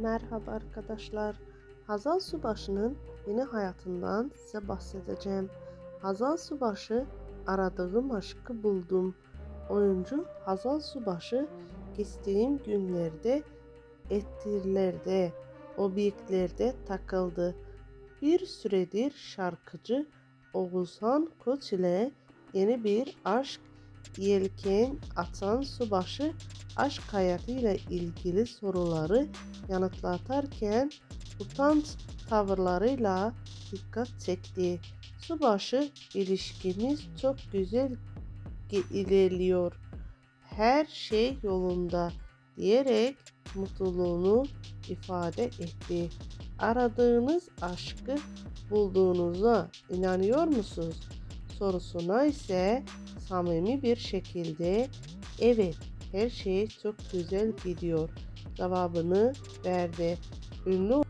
Merhaba arkadaşlar. Hazal Subaşı'nın yeni hayatından size bahsedeceğim. Hazal Subaşı aradığım aşkı buldum. Oyuncu Hazal Subaşı geçtiğim günlerde ettirlerde, obyeklerde takıldı. Bir süredir şarkıcı Oğuzhan Koç ile yeni bir aşk yelken atan Subaşı aşk hayatıyla ilgili soruları yanıtlatarken utanç tavırlarıyla dikkat çekti. Subaşı ilişkimiz çok güzel ilerliyor. Her şey yolunda diyerek mutluluğunu ifade etti. Aradığınız aşkı bulduğunuza inanıyor musunuz? Sorusuna ise samimi bir şekilde evet her şey çok güzel gidiyor cevabını verdi. Ünlü